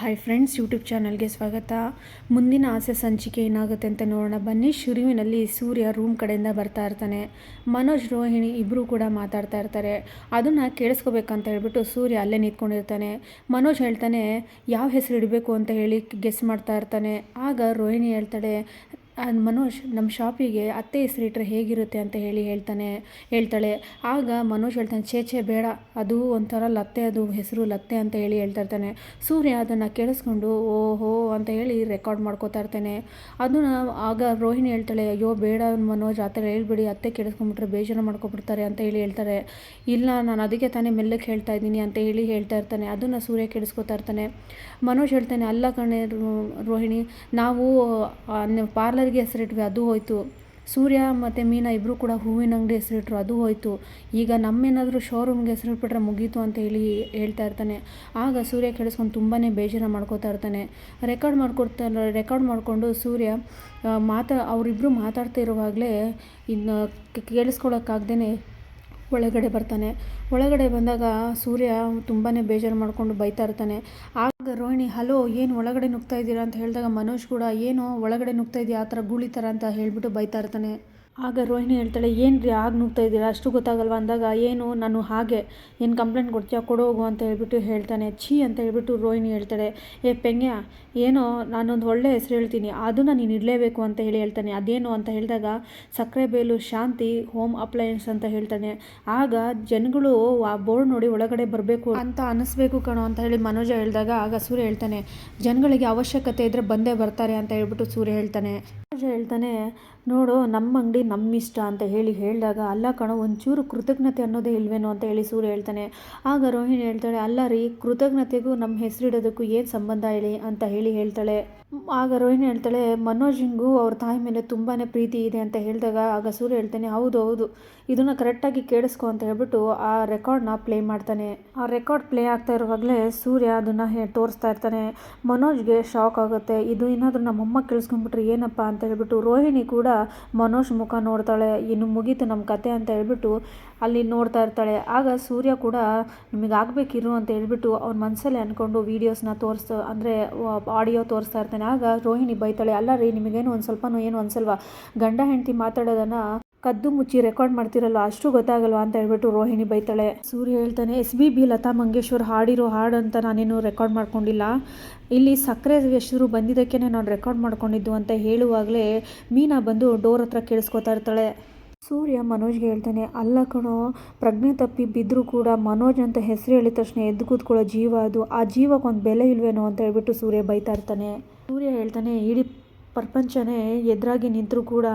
Hi friends YouTube ಚಾನಲ್ಗೆ ಸ್ವಾಗತ. ಮುಂದಿನ ಆಸೆ ಸಂಚಿಕೆ ಏನಾಗುತ್ತೆ ಅಂತ ನೋಡೋಣ. ಬನ್ನಿ, ಶುರುವಿನಲ್ಲಿ ಸೂರ್ಯ ರೂಮ್ ಕಡೆಯಿಂದ ಬರ್ತಾ ಇರ್ತಾನೆ. ಮನೋಜ್, ರೋಹಿಣಿ ಇಬ್ಬರು ಕೂಡ ಮಾತಾಡ್ತಾ ಇರ್ತಾರೆ. ಅದನ್ನು ಕೇಳಿಸ್ಕೋಬೇಕಂತ ಹೇಳ್ಬಿಟ್ಟು ಸೂರ್ಯ ಅಲ್ಲೇ ನಿಂತ್ಕೊಂಡಿರ್ತಾನೆ. ಮನೋಜ್ ಹೇಳ್ತಾನೆ, ಯಾವ ಹೆಸರು ಇಡಬೇಕು? ಅಂತ ಹೇಳಿ ಗೆಸ್ ಮಾಡ್ತಾ ಇರ್ತಾನೆ. ಆಗ ರೋಹಿಣಿ ಹೇಳ್ತಾಳೆ ಮನೋಜ್ ನಮ್ಮ ಶಾಪಿಗೆ ಅತ್ತೆ ಹೆಸರಿಟ್ರೆ ಹೇಗಿರುತ್ತೆ ಅಂತ ಹೇಳಿ ಹೇಳ್ತಾನೆ, ಹೇಳ್ತಾಳೆ. ಆಗ ಮನೋಜ್ ಹೇಳ್ತಾನೆ, ಛೇ ಛೇ, ಬೇಡ, ಅದು ಒಂಥರ ಲತ್ತೆ, ಅದು ಹೆಸರು ಲತ್ತೆ ಅಂತ ಹೇಳಿ ಹೇಳ್ತಾ ಇರ್ತಾನೆ. ಸೂರ್ಯ ಅದನ್ನು ಕೇಳಿಸ್ಕೊಂಡು, ಓಹೋ ಅಂತ ಹೇಳಿ ರೆಕಾರ್ಡ್ ಮಾಡ್ಕೋತಾ ಇರ್ತಾನೆ. ಅದನ್ನು ಆಗ ರೋಹಿಣಿ ಹೇಳ್ತಾಳೆ, ಅಯ್ಯೋ, ಬೇಡ ಮನೋಜ್, ಆ ಥರ ಹೇಳ್ಬಿಡಿ, ಅತ್ತೆ ಕೇಳಿಸ್ಕೊಂಡ್ಬಿಟ್ರೆ ಬೇಜಾರು ಮಾಡ್ಕೊಬಿಡ್ತಾರೆ ಅಂತ ಹೇಳಿ ಹೇಳ್ತಾರೆ. ಇಲ್ಲ, ನಾನು ಅದಕ್ಕೆ ತಾನೇ ಮೆಲ್ಲಕ್ಕೆ ಹೇಳ್ತಾ ಇದ್ದೀನಿ ಅಂತ ಹೇಳಿ ಹೇಳ್ತಾ ಇರ್ತಾನೆ. ಅದನ್ನು ಸೂರ್ಯ ಕೇಳಿಸ್ಕೊತಾ ಇರ್ತಾನೆ. ಮನೋಜ್ ಹೇಳ್ತಾನೆ, ಅಲ್ಲ ಕಣೆ ರೋಹಿಣಿ, ನಾವು ಪಾರ್ಲರ್ಗೆ ಹೆಸರಿಟ್ವಿ, ಅದು ಹೋಯಿತು. ಸೂರ್ಯ ಮತ್ತು ಮೀನಾ ಇಬ್ಬರು ಕೂಡ ಹೂವಿನ ಅಂಗಡಿ ಹೆಸರಿಟ್ರು, ಅದು ಹೋಯಿತು. ಈಗ ನಮ್ಮೇನಾದರೂ ಶೋರೂಮ್ಗೆ ಹೆಸರಿಟ್ಬಿಟ್ರೆ ಮುಗೀತು ಅಂತ ಹೇಳಿ ಹೇಳ್ತಾ ಇರ್ತಾನೆ. ಆಗ ಸೂರ್ಯ ಕೇಳಿಸ್ಕೊಂಡು ತುಂಬಾ ಬೇಜಾರ ಮಾಡ್ಕೋತಾ ಇರ್ತಾನೆ. ರೆಕಾರ್ಡ್ ಮಾಡ್ಕೊಡ್ತಾ ರೆಕಾರ್ಡ್ ಮಾಡಿಕೊಂಡು ಸೂರ್ಯ ಮಾತಾ ಅವರಿಬ್ಬರು ಮಾತಾಡ್ತಾ ಇರುವಾಗಲೇ ಇನ್ನು ಕೇಳಿಸ್ಕೊಳಕ್ಕಾಗ್ದೇ ಒಳಗಡೆ ಬರ್ತಾನೆ. ಒಳಗಡೆ ಬಂದಾಗ ಸೂರ್ಯ ತುಂಬಾ ಬೇಜಾರು ಮಾಡಿಕೊಂಡು ಬೈತಾ ಇರ್ತಾನೆ. ರೋಹಿಣಿ, ಹಲೋ, ಏನು ಒಳಗಡೆ ನುಗ್ತಾ ಇದ್ದೀರಾ ಅಂತ ಹೇಳಿದಾಗ ಮನೋಜ್ ಕೂಡ, ಏನು, ಒಳಗಡೆ ನುಗ್ತಾ ಇದೆಯಾ? ಆ ಥರ ಗೂಳಿ ಥರ ಅಂತ ಹೇಳಿಬಿಟ್ಟು ಬೈತಾ ಇರ್ತಾನೆ. ಆಗ ರೋಹಿಣಿ ಹೇಳ್ತಾಳೆ ಏನು ರೀ ಆಗ ನುಗ್ತಾ ಇದ್ದೀರಾ? ಅಷ್ಟು ಗೊತ್ತಾಗಲ್ವಾ? ಅಂದಾಗ, ಏನು, ನಾನು ಹಾಗೆ. ಏನು ಕಂಪ್ಲೇಂಟ್ ಕೊಡ್ತೀಯಾ? ಕೊಡೋಗು ಅಂತ ಹೇಳ್ಬಿಟ್ಟು ಹೇಳ್ತಾನೆ. ಛೀ ಅಂತ ಹೇಳ್ಬಿಟ್ಟು ರೋಹಿಣಿ ಹೇಳ್ತಾಳೆ, ಏ ಪೆಂಗ್ಯ, ಏನೋ, ನಾನೊಂದು ಒಳ್ಳೆ ಹೆಸರು ಹೇಳ್ತೀನಿ. ಅದನ್ನು ನೀನು ಇಡಲೇಬೇಕು ಅಂತ ಹೇಳಿ ಹೇಳ್ತಾನೆ. ಅದೇನು? ಅಂತ ಹೇಳಿದಾಗ, ಸಕ್ಕರೆ ಬೇಲು, ಶಾಂತಿ ಹೋಮ್ ಅಪ್ಲಯನ್ಸ್ ಅಂತ ಹೇಳ್ತಾನೆ. ಆಗ ಜನಗಳು ಆ ಬೋರ್ಡ್ ನೋಡಿ ಒಳಗಡೆ ಬರಬೇಕು ಅಂತ ಅನಿಸ್ಬೇಕು ಕಣೋ ಅಂತ ಹೇಳಿ ಮನೋಜ ಹೇಳಿದಾಗ, ಆಗ ಸೂರ್ಯ ಹೇಳ್ತಾನೆ, ಜನಗಳಿಗೆ ಅವಶ್ಯಕತೆ ಇದ್ದರೆ ಬಂದೇ ಬರ್ತಾರೆ ಅಂತ ಹೇಳ್ಬಿಟ್ಟು ಸೂರ್ಯ ಹೇಳ್ತಾನೆ. ಹೇಳ್ತಾನೆ, ನೋಡು, ನಮ್ಮ ಅಂಗಡಿ ನಮ್ಮ ಇಷ್ಟ ಅಂತ ಹೇಳಿ ಹೇಳಿದಾಗ, ಅಲ್ಲ ಕಣೋ, ಒಂಚೂರು ಕೃತಜ್ಞತೆ ಅನ್ನೋದೇ ಇಲ್ವೇನೋ ಅಂತ ಹೇಳಿ ಸೂರ್ಯ ಹೇಳ್ತಾನೆ. ಆಗ ರೋಹಿಣಿ ಹೇಳ್ತಾಳೆ, ಅಲ್ಲ ರೀ, ಕೃತಜ್ಞತೆಗೂ ನಮ್ಮ ಹೆಸರಿಡೋದಕ್ಕೂ ಏನು ಸಂಬಂಧ ಹೇಳಿ? ಅಂತ ಹೇಳಿ ಹೇಳ್ತಾಳೆ. ಆಗ ರೋಹಿಣಿ ಹೇಳ್ತಾಳೆ, ಮನೋಜಿಂಗೂ ಅವ್ರ ತಾಯಿ ಮೇಲೆ ತುಂಬಾ ಪ್ರೀತಿ ಇದೆ ಅಂತ ಹೇಳಿದಾಗ, ಆಗ ಸೂರ್ಯ ಹೇಳ್ತಾನೆ, ಹೌದು ಹೌದು, ಇದನ್ನು ಕರೆಕ್ಟಾಗಿ ಕೇಳಿಸ್ಕೊ ಅಂತ ಹೇಳ್ಬಿಟ್ಟು ಆ ರೆಕಾರ್ಡ್ನ ಪ್ಲೇ ಮಾಡ್ತಾನೆ. ಆ ರೆಕಾರ್ಡ್ ಪ್ಲೇ ಆಗ್ತಾ ಇರುವಾಗಲೇ ಸೂರ್ಯ ಅದನ್ನು ತೋರಿಸ್ತಾ ಇರ್ತಾನೆ. ಮನೋಜ್ಗೆ ಶಾಕ್ ಆಗುತ್ತೆ. ಇದು ಏನಾದರೂ ನಮ್ಮಮ್ಮ ಕೇಳಿಸ್ಕೊಂಡ್ಬಿಟ್ರೆ ಏನಪ್ಪ ಅಂತ ಹೇಳ್ಬಿಟ್ಟು ರೋಹಿಣಿ ಕೂಡ ಮನೋಜ್ ಮುಖ ನೋಡ್ತಾಳೆ, ಇನ್ನು ಮುಗೀತು ನಮ್ಮ ಕತೆ ಅಂತ ಹೇಳ್ಬಿಟ್ಟು ಅಲ್ಲಿ ನೋಡ್ತಾ ಇರ್ತಾಳೆ. ಆಗ ಸೂರ್ಯ ಕೂಡ ನಿಮಗೆ ಆಗಬೇಕಿರು ಅಂತ ಹೇಳ್ಬಿಟ್ಟು ಅವ್ನ ಮನಸ್ಸಲ್ಲಿ ಅಂದ್ಕೊಂಡು ವೀಡಿಯೋಸ್ನ ತೋರಿಸ್ತು ಅಂದರೆ ಆಡಿಯೋ ತೋರಿಸ್ತಾ ಇರ್ತಾನೆ. ಆಗ ರೋಹಿಣಿ ಬೈತಾಳೆ, ಅಲ್ಲ ರೀ, ನಿಮಗೇನು ಒಂದು ಸ್ವಲ್ಪನೂ ಏನು ಅನ್ಸಲ್ವಾ? ಗಂಡ ಹೆಂಡತಿ ಮಾತಾಡೋದನ್ನು ಕದ್ದು ಮುಚ್ಚಿ ರೆಕಾರ್ಡ್ ಮಾಡ್ತಿರಲ್ಲ, ಅಷ್ಟು ಗೊತ್ತಾಗಲ್ವಾ ಅಂತ ಹೇಳ್ಬಿಟ್ಟು ರೋಹಿಣಿ ಬೈತಾಳೆ. ಸೂರ್ಯ ಹೇಳ್ತಾನೆ, S B B, Lata Mangeshwar ಹಾಡಿರೋ ಹಾಡು ಅಂತ ನಾನೇನು ರೆಕಾರ್ಡ್ ಮಾಡ್ಕೊಂಡಿಲ್ಲ. ಇಲ್ಲಿ ಸಕ್ಕರೆ ಹೆಸರು ಬಂದಿದ್ದಕ್ಕೆ ನಾನು ರೆಕಾರ್ಡ್ ಮಾಡ್ಕೊಂಡಿದ್ದು ಅಂತ ಹೇಳುವಾಗಲೇ ಮೀನಾ ಬಂದು ಡೋರ್ ಹತ್ರ ಕೇಳಿಸ್ಕೊತಾ ಇರ್ತಾಳೆ. ಸೂರ್ಯ ಮನೋಜ್ಗೆ ಹೇಳ್ತಾನೆ, ಅಲ್ಲ ಕಣೋ, ಪ್ರಜ್ಞೆ ತಪ್ಪಿ ಬಿದ್ದರೂ ಕೂಡ ಮನೋಜ್ ಅಂತ ಹೆಸರು ಹೇಳಿದ ತಕ್ಷಣ ಎದ್ದು ಕೂತ್ಕೊಳ್ಳೋ ಜೀವ ಅದು. ಆ ಜೀವಕ್ಕೊಂದು ಬೆಲೆ ಇಲ್ವೇನೋ ಅಂತ ಹೇಳ್ಬಿಟ್ಟು ಸೂರ್ಯ ಬೈತಾ ಇರ್ತಾನೆ. ಸೂರ್ಯ ಹೇಳ್ತಾನೆ, ಇಡೀ ಪ್ರಪಂಚನೇ ಎದುರಾಗಿ ನಿಂತರೂ ಕೂಡ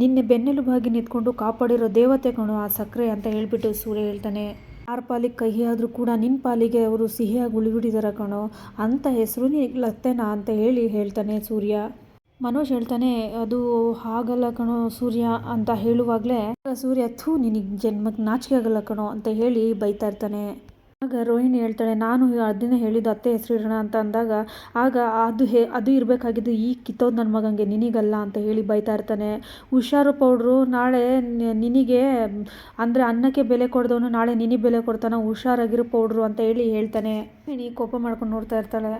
ನಿನ್ನೆ ಬೆನ್ನೆಲುಬಾಗಿ ನಿಂತ್ಕೊಂಡು ಕಾಪಾಡಿರೋ ದೇವತೆ ಕಣೋ ಆ ಸಕ್ಕರೆ ಅಂತ ಹೇಳಿಬಿಟ್ಟು ಸೂರ್ಯ ಹೇಳ್ತಾನೆ. ಯಾರ ಪಾಲಿಗೆ ಕಹಿ ಆದರೂ ಕೂಡ ನಿನ್ನ ಪಾಲಿಗೆ ಅವರು ಸಿಹಿಯಾಗಿ ಉಳಿಬಿಟ್ಟಿದ್ದಾರೆ ಕಣೋ ಅಂಥ ಹೆಸರು ಲತ್ತೇನಾ ಅಂತ ಹೇಳಿ ಹೇಳ್ತಾನೆ ಸೂರ್ಯ. ಮನೋಜ್ ಹೇಳ್ತಾನೆ, ಅದು ಹಾಗಲ್ಲ ಕಣೋ ಸೂರ್ಯ ಅಂತ ಹೇಳುವಾಗಲೇ, ಸೂರ್ಯ ಥೂ ನಿನಗೆ ಜನ್ಮಕ್ಕೆ ನಾಚಿಕೆ ಆಗಲ್ಲ ಕಣೋ ಅಂತ ಹೇಳಿ ಬೈತಾ ಇರ್ತಾನೆ. ಆಗ ರೋಹಿಣಿ ಹೇಳ್ತಾಳೆ, ನಾನು ಅದನ್ನ ಹೇಳಿದ್ದು ಅತ್ತೆ ಹೆಸರು ಇರೋಣ ಅಂತ ಅಂದಾಗ, ಆಗ ಅದು ಹೇ, ಅದು ಇರಬೇಕಾಗಿದ್ದು ಈ ಕಿತ್ತೋದು ನನ್ನ ಮಗಂಗೆ ನಿನಗಲ್ಲ ಅಂತ ಹೇಳಿ ಬೈತಾ ಇರ್ತಾನೆ. ಹುಷಾರು ಪೌಡ್ರು ನಾಳೆ ನಿನಗೆ, ಅಂದರೆ ಅನ್ನಕ್ಕೆ ಬೆಲೆ ಕೊಡ್ದವನು ನಾಳೆ ನಿನಗೆ ಬೆಲೆ ಕೊಡ್ತಾನೆ ಹುಷಾರಾಗಿರೋ ಪೌಡ್ರು ಅಂತ ಹೇಳಿ ಹೇಳ್ತಾನೆ. ರೋಹಿಣಿ ಕೋಪ ಮಾಡ್ಕೊಂಡು ನೋಡ್ತಾ ಇರ್ತಾಳೆ.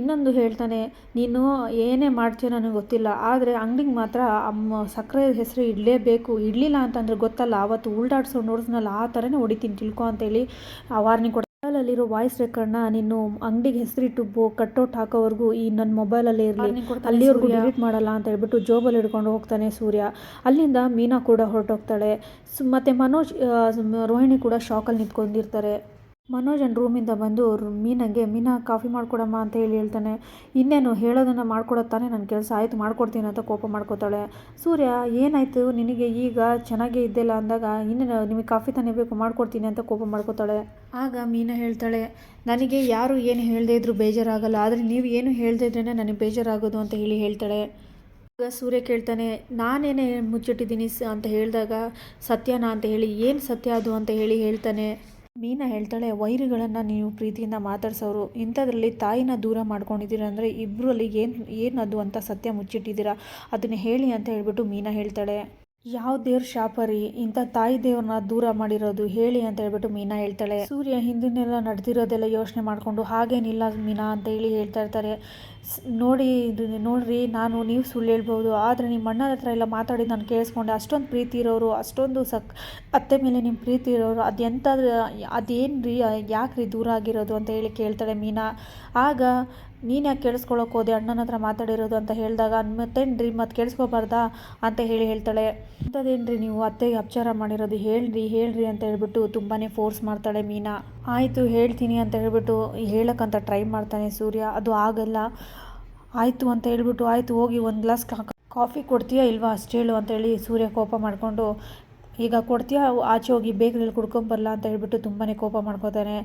ಇನ್ನೊಂದು ಹೇಳ್ತಾನೆ, ನೀನು ಏನೇ ಮಾಡ್ತೀಯೋ ನನಗೆ ಗೊತ್ತಿಲ್ಲ, ಆದರೆ ಅಂಗಡಿಗೆ ಮಾತ್ರ ಅಮ್ಮ ಸಕ್ಕರೆ ಹೆಸರು ಇಡಲೇಬೇಕು. ಇಡಲಿಲ್ಲ ಅಂತಂದರೆ ಗೊತ್ತಲ್ಲ, ಅವತ್ತು ಉಲ್ಟಾಡ್ಸೋ ನೋಡಿದ್ನಲ್ಲ ಆ ಥರನೇ ಹೊಡಿತೀನಿ ತಿಳ್ಕೊ ಅಂತೇಳಿ ಆ ವಾರ್ನಿಂಗ್ ಮೊಬೈಲಲ್ಲಿರೋ ವಾಯ್ಸ್ ರೆಕಾರ್ಡ್ನ ನೀನು ಅಂಗಡಿಗೆ ಹೆಸರಿಟ್ಟು ಬೋ ಕಟ್ಔಟ್ ಹಾಕೋವರೆಗೂ ಈ ನನ್ನ ಮೊಬೈಲಲ್ಲೇ ಇರಲಿ. ಅಲ್ಲಿವರೆಗೂ ಡಿಲೀಟ್ ಮಾಡಲ್ಲ ಅಂತ ಹೇಳ್ಬಿಟ್ಟು ಜೋಬಲ್ಲಿ ಹಿಡ್ಕೊಂಡು ಹೋಗ್ತಾನೆ ಸೂರ್ಯ. ಅಲ್ಲಿಂದ ಮೀನಾ ಕೂಡ ಹೊರಟೋಗ್ತಾಳೆ. ಸು ಮತ್ತು ಮನೋಜ್ ರೋಹಿಣಿ ಕೂಡ ಶಾಕಲ್ಲಿ ನಿಂತ್ಕೊಂಡಿರ್ತಾರೆ. ಮನೋಜ್ ನನ್ನ ರೂಮಿಂದ ಬಂದು ಮೀನಾಗೆ, ಮೀನಾ, ಕಾಫಿ ಮಾಡ್ಕೊಡಮ್ಮ ಅಂತ ಹೇಳಿ ಹೇಳ್ತಾನೆ. ಇನ್ನೇನು ಹೇಳೋದನ್ನು ಮಾಡ್ಕೊಡೋದು ತಾನೇ ನನ್ನ ಕೆಲಸ. ಆಯಿತು, ಮಾಡ್ಕೊಡ್ತೀನಿ ಅಂತ ಕೋಪ ಮಾಡ್ಕೋತಾಳೆ. ಸೂರ್ಯ, ಏನಾಯಿತು? ನಿನಗೆ ಈಗ ಚೆನ್ನಾಗೇ ಇದ್ದಿಲ್ಲ ಅಂದಾಗ ಇನ್ನೇನು ನಿಮಗೆ ಕಾಫಿ ತಾನೇ ಬೇಕು, ಮಾಡ್ಕೊಡ್ತೀನಿ ಅಂತ ಕೋಪ ಮಾಡ್ಕೋತಾಳೆ. ಆಗ ಮೀನಾ ಹೇಳ್ತಾಳೆ, ನನಗೆ ಯಾರು ಏನು ಹೇಳದೇ ಇದ್ರೂ ಬೇಜಾರಾಗಲ್ಲ. ಆದರೆ ನೀವು ಏನು ಹೇಳದೇ ಇದ್ರೇ ನನಗೆ ಬೇಜಾರಾಗೋದು ಅಂತ ಹೇಳಿ ಹೇಳ್ತಾಳೆ. ಆಗ ಸೂರ್ಯ ಕೇಳ್ತಾನೆ, ನಾನೇನೇ ಮುಚ್ಚಿಟ್ಟಿದ್ದೀನಿ ಸ ಅಂತ ಹೇಳಿದಾಗ, ಸತ್ಯನಾ ಅಂತ ಹೇಳಿ, ಏನು ಸತ್ಯ ಅದು? ಅಂತ ಹೇಳಿ ಹೇಳ್ತಾನೆ. ಮೀನಾ ಹೇಳ್ತಾಳೆ, ವೈರಿಗಳನ್ನು ನೀವು ಪ್ರೀತಿಯಿಂದ ಮಾತಾಡ್ಸೋರು, ಇಂಥದ್ರಲ್ಲಿ ತಾಯಿನ ದೂರ ಮಾಡ್ಕೊಂಡಿದ್ದೀರ ಅಂದರೆ ಇಬ್ಬರಲ್ಲಿ ಏನು ಏನದು ಅಂತ ಸತ್ಯ ಮುಚ್ಚಿಟ್ಟಿದ್ದೀರಾ? ಅದನ್ನು ಹೇಳಿ ಅಂತ ಹೇಳಿಬಿಟ್ಟು ಮೀನಾ ಹೇಳ್ತಾಳೆ. ಯಾವ ದೇವ್ರ ಶಾಪರಿ ಇಂಥ ತಾಯಿ ದೇವ್ರನ್ನ ದೂರ ಮಾಡಿರೋದು ಹೇಳಿ ಅಂತ ಹೇಳ್ಬಿಟ್ಟು ಮೀನಾ ಹೇಳ್ತಾಳೆ. ಸೂರ್ಯ ಹಿಂದಿನೆಲ್ಲ ನಡೆದಿರೋದೆಲ್ಲ ಯೋಚನೆ ಮಾಡಿಕೊಂಡು ಹಾಗೇನಿಲ್ಲ ಮೀನಾ ಅಂತ ಹೇಳಿ ಹೇಳ್ತಾ ಇರ್ತಾರೆ. ನೋಡಿ, ನೋಡ್ರಿ, ನಾನು ನೀವು ಸುಳ್ಳು ಹೇಳ್ಬೋದು, ಆದರೆ ನಿಮ್ಮ ಅಣ್ಣನ ಹತ್ರ ಎಲ್ಲ ಮಾತಾಡಿ ನಾನು ಕೇಳಿಸ್ಕೊಂಡೆ. ಅಷ್ಟೊಂದು ಪ್ರೀತಿ ಇರೋರು, ಅಷ್ಟೊಂದು ಸಕ್, ಅತ್ತೆ ಮೇಲೆ ನಿಮ್ಮ ಪ್ರೀತಿ ಇರೋರು ಅದು ಎಂಥದ್ದು ಅದೇನು ರೀ ಯಾಕೆ ರೀ ದೂರ ಆಗಿರೋದು ಅಂತ ಹೇಳಿ ಕೇಳ್ತಾಳೆ ಮೀನಾ. ಆಗ ನೀನು ಯಾಕೆ ಕೇಳಿಸ್ಕೊಳಕ್ಕೆ ಹೋದೆ? ಅಣ್ಣನ ಹತ್ರ ಮಾತಾಡಿರೋದು ಅಂತ ಹೇಳಿದಾಗ ಮತ್ತೇನು ರೀ ಮತ್ತೆ ಕೇಳಿಸ್ಕೊಬಾರ್ದಾ ಅಂತ ಹೇಳಿ ಹೇಳ್ತಾಳೆ. ಅಂಥದ್ದೇನು ರೀ ನೀವು ಅತ್ತೆಗೆ ಅಪಚಾರ ಮಾಡಿರೋದು? ಹೇಳ್ರಿ ಹೇಳ್ರಿ ಅಂತ ಹೇಳ್ಬಿಟ್ಟು ತುಂಬಾ ಫೋರ್ಸ್ ಮಾಡ್ತಾಳೆ ಮೀನಾ. ಆಯಿತು, ಹೇಳ್ತೀನಿ ಅಂತ ಹೇಳ್ಬಿಟ್ಟು ಹೇಳೋಕ್ಕಂತ ಟ್ರೈ ಮಾಡ್ತಾನೆ ಸೂರ್ಯ. ಅದು ಆಗಲ್ಲ. ಆಯಿತು ಅಂತ ಹೇಳ್ಬಿಟ್ಟು ಆಯಿತು, ಹೋಗಿ ಒಂದು ಗ್ಲಾಸ್ ಕಾಫಿ ಕೊಡ್ತೀಯಾ ಇಲ್ವಾ? ಅಷ್ಟು ಹೇಳು ಅಂತೇಳಿ ಸೂರ್ಯ ಕೋಪ ಮಾಡಿಕೊಂಡು ಈಗ ಕೊಡ್ತೀಯಾ? ಆಚೆ ಹೋಗಿ ಬೇಕರಿಯಲ್ಲಿ ಕುಡ್ಕೊಂಬರಲ್ಲ ಅಂತ ಹೇಳ್ಬಿಟ್ಟು ತುಂಬಾ ಕೋಪ ಮಾಡ್ಕೋತಾನೆ.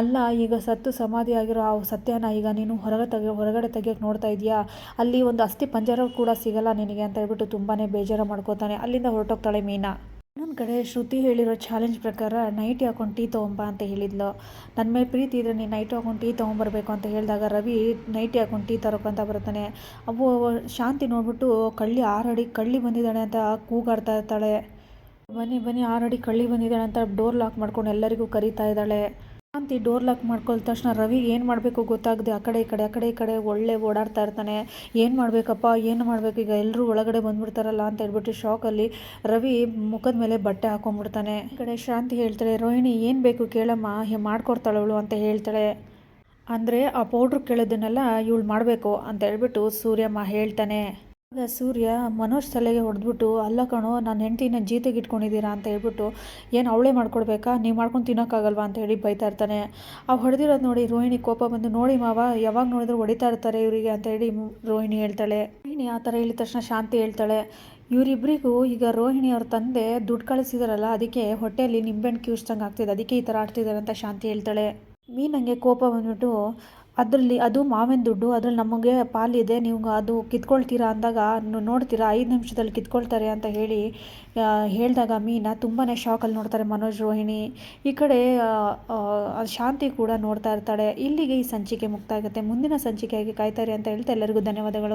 ಅಲ್ಲ, ಈಗ ಸತ್ತು ಸಮಾಧಿ ಆಗಿರೋ ಆ ಸತ್ಯನ ಈಗ ನೀನು ಹೊರಗೆ ತೆಗೆ, ಹೊರಗಡೆ ತೆಗಿಯೋಕೆ ನೋಡ್ತಾ ಇದೆಯಾ ಅಲ್ಲಿ ಒಂದು ಅಸ್ಥಿ ಪಂಜರ ಕೂಡ ಸಿಗಲ್ಲ ನಿನಗೆ ಅಂತ ಹೇಳ್ಬಿಟ್ಟು ತುಂಬಾ ಬೇಜಾರು ಮಾಡ್ಕೋತಾನೆ. ಅಲ್ಲಿಂದ ಹೊರಟೋಗ್ತಾಳೆ ಮೀನಾ. ಇನ್ನೊಂದು ಕಡೆ ಶ್ರುತಿ ಹೇಳಿರೋ ಚಾಲೆಂಜ್ ಪ್ರಕಾರ ನೈಟಿ ಹಾಕೊಂಡು ಟೀ ತೊಗೊಂಬ ಅಂತ ಹೇಳಿದ್ಲು. ನನ್ನ ಮೇಲೆ ಪ್ರೀತಿ ಇದ್ರೆ ನೀನು ನೈಟ್ ಹಾಕೊಂಡು ಟೀ ತೊಗೊಂಬರ್ಬೇಕು ಅಂತ ಹೇಳಿದಾಗ ರವಿ ನೈಟಿ ಹಾಕೊಂಡು ಟೀ ತರೋಕ್ಕಂತ ಬರ್ತಾನೆ ಅವು ಶಾಂತಿ ನೋಡ್ಬಿಟ್ಟು ಕಳ್ಳಿ ಆರಡಿ ಕಳ್ಳಿ ಬಂದಿದ್ದಾಳೆ ಅಂತ ಕೂಗಾಡ್ತಾ ಇರ್ತಾಳೆ. ಬನ್ನಿ ಬನ್ನಿ ಆಲ್ರೆಡಿ ಕಳ್ಳಿ ಬಂದಿದ್ದಾಳೆ ಅಂತ ಡೋರ್ ಲಾಕ್ ಮಾಡ್ಕೊಂಡು ಎಲ್ಲರಿಗೂ ಕರೀತಾ ಇದ್ದಾಳೆ. ಶಾಂತಿ ಡೋರ್ ಲಾಕ್ ಮಾಡ್ಕೊಳ್ದ ತಕ್ಷಣ ರವಿ ಏನು ಮಾಡಬೇಕು ಗೊತ್ತಾಗದೆ ಆ ಕಡೆ, ಈ ಕಡೆ, ಆ ಕಡೆ, ಈ ಕಡೆ ಒಳ್ಳೆ ಓಡಾಡ್ತಾ ಇರ್ತಾನೆ. ಏನು ಮಾಡಬೇಕಪ್ಪ, ಏನು ಮಾಡಬೇಕು? ಈಗ ಎಲ್ಲರೂ ಒಳಗಡೆ ಬಂದ್ಬಿಡ್ತಾರಲ್ಲ ಅಂತ ಹೇಳ್ಬಿಟ್ಟು ಶಾಕಲ್ಲಿ ರವಿ ಮುಖದ ಮೇಲೆ ಬಟ್ಟೆ ಹಾಕೊಂಡ್ಬಿಡ್ತಾನೆ. ಈ ಕಡೆ ಶಾಂತಿ ಹೇಳ್ತಾಳೆ, ರೋಹಿಣಿ, ಏನು ಬೇಕು ಕೇಳಮ್ಮ, ಹೇ, ಮಾಡ್ಕೊಡ್ತಾಳೆ ಅವಳು ಅಂತ ಹೇಳ್ತಾಳೆ. ಅಂದರೆ ಆ ಪೌಡ್ರ್ ಕೇಳೋದನ್ನೆಲ್ಲ ಇವಳು ಮಾಡಬೇಕು ಅಂತ ಹೇಳ್ಬಿಟ್ಟು ಸೂರ್ಯಮ್ಮ ಹೇಳ್ತಾನೆ. ಆಗ ಸೂರ್ಯ, ಮನೋಜ್ ತಲೆಗೆ ಹೊಡೆದ್ಬಿಟ್ಟು, ಅಲ್ಲ ಕಣೋ ನನ್ನ ಹೆಂಡತಿನ ಜೀತೆಗೆ ಇಟ್ಕೊಂಡಿದ್ದೀರಾ? ಅಂತ ಹೇಳ್ಬಿಟ್ಟು, ಏನು ಅವಳೇ ಮಾಡ್ಕೊಡ್ಬೇಕಾ? ನೀವು ಮಾಡ್ಕೊಂಡು ತಿನ್ನೋಕ್ಕಾಗಲ್ವಾ? ಅಂತ ಹೇಳಿ ಬೈತಾ ಇರ್ತಾನೆ. ಆ ಹೊಡೆದಿರೋದು ನೋಡಿ ರೋಹಿಣಿ ಕೋಪ ಬಂದು, ನೋಡಿ ಮಾವ, ಯಾವಾಗ ನೋಡಿದ್ರು ಹೊಡಿತಾ ಇರ್ತಾರೆ ಇವರಿಗೆ, ಅಂತ ಹೇಳಿ ರೋಹಿಣಿ ಹೇಳ್ತಾಳೆ. ರೋಹಿಣಿ ಆ ಥರ ಹೇಳಿದ ತಕ್ಷಣ ಶಾಂತಿ ಹೇಳ್ತಾಳೆ. ಇವರಿಬ್ಬರಿಗೂ ಈಗ ರೋಹಿಣಿ ಅವ್ರ ತಂದೆ ದುಡ್ಡು ಕಳಿಸಿದಾರಲ್ಲ, ಅದಕ್ಕೆ ಹೊಟ್ಟೆಯಲ್ಲಿ ನಿಂಬೆಹಣ್ಣು ಕ್ಯೂಸ್ದಂಗೆ ಆಗ್ತಿದೆ ಅದಕ್ಕೆ ಈ ಥರ ಆಡ್ತಿದ್ದಾರೆ ಅಂತ ಶಾಂತಿ ಹೇಳ್ತಾಳೆ. ಮೀನಂಗೆ ಕೋಪ ಬಂದ್ಬಿಟ್ಟು ಅದರಲ್ಲಿ ಅದು ಮಾವಿನ ದುಡ್ಡು, ಅದ್ರಲ್ಲಿ ನಮಗೆ ಪಾಲಿದೆ, ನೀವು ಅದು ಕಿತ್ಕೊಳ್ತೀರಾ ಅಂದಾಗ ನೋಡ್ತೀರಾ, ಐದು ನಿಮಿಷದಲ್ಲಿ ಕಿತ್ಕೊಳ್ತಾರೆ ಅಂತ ಹೇಳಿ ಹೇಳಿದಾಗ ಮೀನಾ ತುಂಬಾ ಶಾಕಲ್ಲಿ ನೋಡ್ತಾರೆ ಮನೋಜ್ ರೋಹಿಣಿ. ಈ ಕಡೆ ಶಾಂತಿ ಕೂಡ ನೋಡ್ತಾ ಇರ್ತಾಳೆ. ಇಲ್ಲಿಗೆ ಈ ಸಂಚಿಕೆ ಮುಕ್ತಾಯ ಆಗುತ್ತೆ ಮುಂದಿನ ಸಂಚಿಕೆಯಾಗಿ ಕಾಯ್ತಾರೆ ಅಂತ ಹೇಳ್ತಾ ಎಲ್ಲರಿಗೂ ಧನ್ಯವಾದಗಳು.